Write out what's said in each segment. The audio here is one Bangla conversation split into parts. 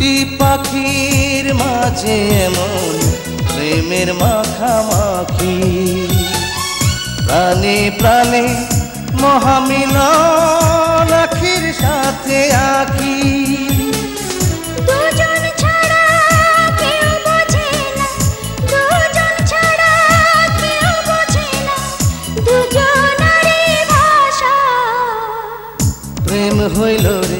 দুটি পাখির মাঝে এমন প্রেমের মাখামাখি। প্রাণে প্রাণে মহামিল আখির সাথে আঁকি। প্রেম হইল রে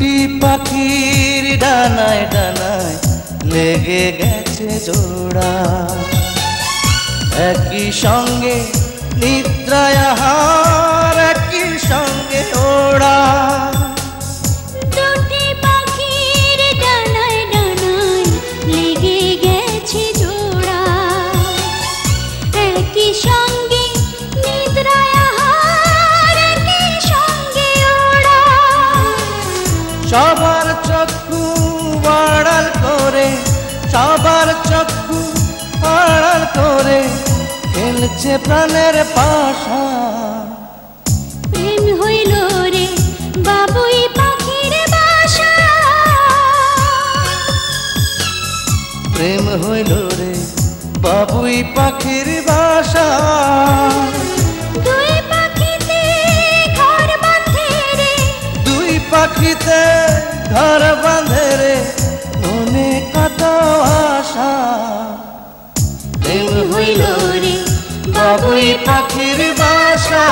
দুটি পাখির ডানায় ডানায় লেগে গেছে জোড়া। একই সঙ্গে নিদ্রায় আহার, একই সঙ্গে ওড়া। লেগে গেছে জোড়া। একই সঙ্গে সবার চক্ষু আড়াল করে সবার চক্ষু আড়াল করে খেলছে প্রাণের পাশা। প্রেম হইল রে বাবুই পাখির বাসা। প্রেম হইল রে বাবুই পাখির বাবুই লোরে বাবুই পাখির বাসা।